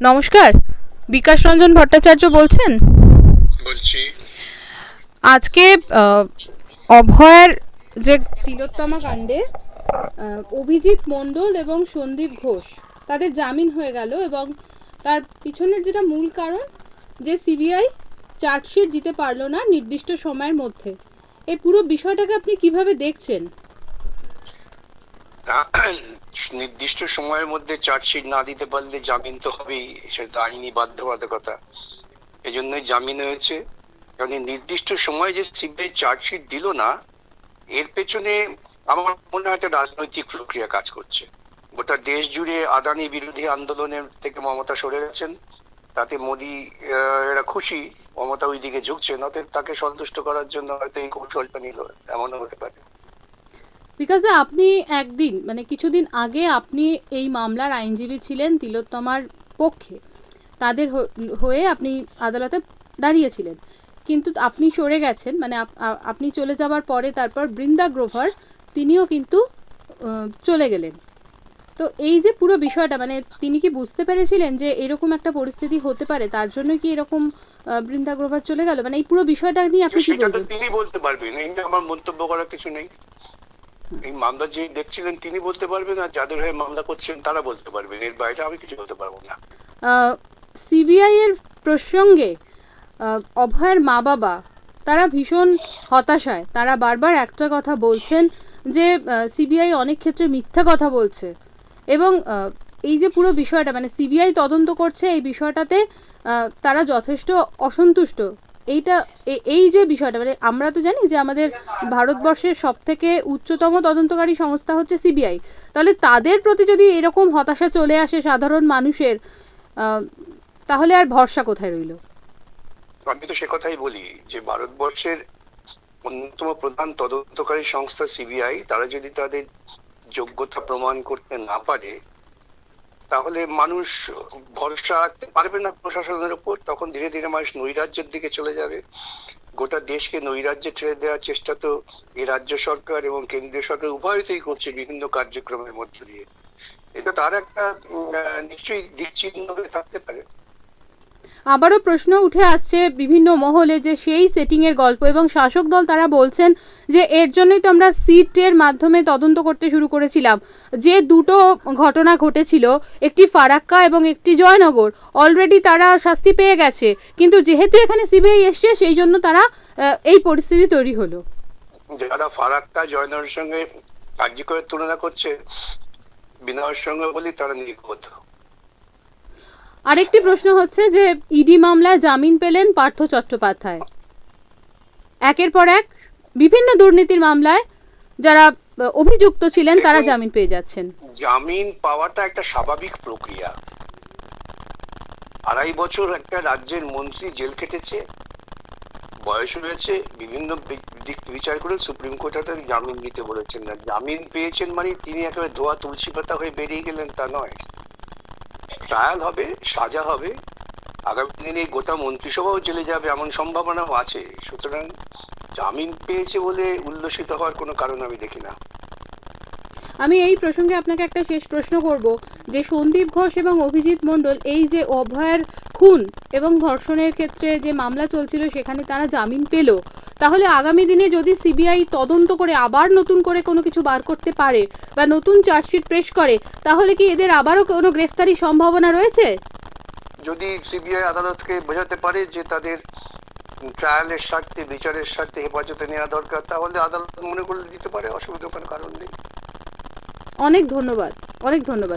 নমস্কার বিকাশ রঞ্জন ভট্টাচার্য বলছেন? বলছি। আজকে অভয়ার যে তিলোত্তমা কাণ্ডে অভিজিৎ মণ্ডল এবং সন্দীপ ঘোষ তাদের জামিন হয়ে গেল এবং তার পিছনের যেটা মূল কারণ যে সিবিআই চার্জশিট দিতে পারল না নির্দিষ্ট সময়ের মধ্যে। এই পুরো বিষয়টাকে আপনি কীভাবে দেখছেন? নির্দিষ্ট সময়ের মধ্যে চার্জশিট না দিতে পারলে জামিন তো হবেই, সেটা আইনি বাধ্যবাধকতা। এই জন্যই জামিন হয়েছে। কারণ নির্দিষ্ট সময়ে যে সিবিআই চার্জশিট দিল না, এর পেছনে আমার মনে হয় একটা রাজনৈতিক প্রক্রিয়া কাজ করছে। গোটা দেশ জুড়ে আদানি বিরোধী আন্দোলনের থেকে মমতা সরে গেছেন। তাতে মোদি এরা খুশি, মমতা ওই দিকে ঝুঁকছেন, অতএব তাকে সন্তুষ্ট করার জন্য হয়তো এই কৌশলটা নিল, এমনও হতে পারে। বিকজ আপনি একদিন মানে কিছুদিন আগে আপনি এই মামলার আইনজীবী ছিলেন তিলোত্তমার পক্ষে। তাদের হয়ে আপনি আদালতে দাঁড়িয়েছিলেন। কিন্তু আপনি সরে গেছেন মানে আপনি চলে যাওয়ার পরে তারপর বৃন্দা গ্রোভার তিনিও কিন্তু চলে গেলেন। তো এই যে পুরো বিষয়টা মানে তিনি কি বুঝতে পেরেছিলেন যে এরকম একটা পরিস্থিতি হতে পারে তার জন্য কি এরকম বৃন্দা গ্রোভার চলে গেল? মানে এই পুরো বিষয়টা নিয়ে আপনি কি বলবেন? তিনি বলতে পারবেন এই আমার মন্তব্য করার কিছু নেই। এই মামলা যে দেখছিলেন, তিনি বলতে পারবেন আর যাদের হয়ে মামলা করছেন, তারা বলতে পারবেন। এর বাইরে আমি কিছু বলতে পারব না। সিবিআই এর প্রসঙ্গে অভয়ের মা বাবা তারা ভীষণ হতাশায়। তারা বারবার একটা কথা বলছেন যে সিবিআই অনেক ক্ষেত্রে মিথ্যা কথা বলছে। এবং এই যে পুরো বিষয়টা মানে সিবিআই তদন্ত করছে এই বিষয়টাতে তারা যথেষ্ট অসন্তুষ্ট। এইটা এই যে বিষয়টা মানে আমরা তো জানি যে আমাদের ভারতবর্ষের সব থেকে উচ্চতম তদন্তকারী সংস্থা হচ্ছে সিবিআই। তাহলে তাদের প্রতি যদি এরকম হতাশা চলে আসে সাধারণ মানুষের তাহলে আর ভরসা কোথায় রইল? আমি তো সে কথাই বলি যে ভারতবর্ষের অন্যতম প্রধান তদন্তকারী সংস্থা সিবিআই, তারা যদি তাদের যোগ্যতা প্রমাণ করতে না পারে তাহলে মানুষ ভরসা রাখতে পারবে না প্রশাসনের উপর, তখন ধীরে ধীরে মানুষ নৈরাজ্যের দিকে চলে যাবে। গোটা দেশকে নৈরাজ্যে ছেড়ে দেওয়ার চেষ্টা তো এই রাজ্য সরকার এবং কেন্দ্রীয় সরকার উভয়তেই করছে বিভিন্ন কার্যক্রমের মধ্য দিয়ে। এটা তার একটা নিশ্চয়ই দিকচিহ্ন হয়ে থাকতে পারে। আবারও প্রশ্ন উঠে আসছে বিভিন্ন মহলে যে সেই সেটিংয়ের গল্প এবং শাসক দল তারা বলছেন যে এর জন্যই তো আমরা সিটের মাধ্যমে তদন্ত করতে শুরু করেছিলাম। যে দুটো ঘটনা ঘটেছিল, একটি ফারাক্কা এবং একটি জয়নগর অলরেডি তারা শাস্তি পেয়ে গেছে। কিন্তু যেহেতু এখানে সিবিআই এসছে, সেই জন্য তারা এই পরিস্থিতি তৈরি হলো। যারা ফারাক্কা, জয়নগরের সঙ্গে কার্যকরের তুলনা করছে, বিনয়ের সঙ্গে বলি তারা নির্বোধ আরেকটি প্রশ্ন হচ্ছে যে ইডি মামলায় জামিন পেলেন পার্থ চট্টোপাধ্যায়। একের পর এক বিভিন্ন দুর্নীতির মামলায় যারা অভিযুক্ত ছিলেন তারা জামিন পেয়ে যাচ্ছেন। জামিন পাওয়াটা একটা স্বাভাবিক প্রক্রিয়া। আড়াই বছর একটা রাজ্যের মন্ত্রী জেল কেটেছে বয়স হয়েছে বিভিন্ন দিক বিচার করে সুপ্রিম কোর্ট তাকে জামিন দিতে বলেছেন। না জামিন পেয়েছেন মানে তিনি একেবারে ধোয়া তুলসী পাতা হয়ে বেরিয়ে গেলেন তা নয়। ট্রায়াল হবে, সাজা হবে। আগামী দিনে গোটা মন্ত্রিসভাও জেলে যাবে এমন সম্ভাবনাও আছে। সুতরাং জামিন পেয়েছে বলে উল্লসিত হওয়ার কোনো কারণ আমি দেখি না। আমি এই প্রসঙ্গে আপনাকে একটা শেষ প্রশ্ন করব, যে সন্দীপ ঘোষ এবং অভিজিৎ মণ্ডল এই যে অভয়ের খুন এবং ধর্ষণের ক্ষেত্রে যে মামলা চলছিল সেখানে তারা জামিন পেল, তাহলে আগামী দিনে যদি সিবিআই তদন্ত করে আবার নতুন করে কোনো কিছু বার করতে পারে বা নতুন চার্জশিট পেশ করে, তাহলে কি এদের আবারও কোনো গ্রেফতারির সম্ভাবনা রয়েছে? যদি সিবিআই আদালতকে বোঝাতে পারে যে তাদের ট্রায়ালের স্বার্থে, বিচারের স্বার্থে হেফাজতে নেওয়া দরকার, তাহলে আদালত মনে করলে দিতে পারে, অসুবিধা কোনো কারণ নেই। অনেক ধন্যবাদ অনেক ধন্যবাদ।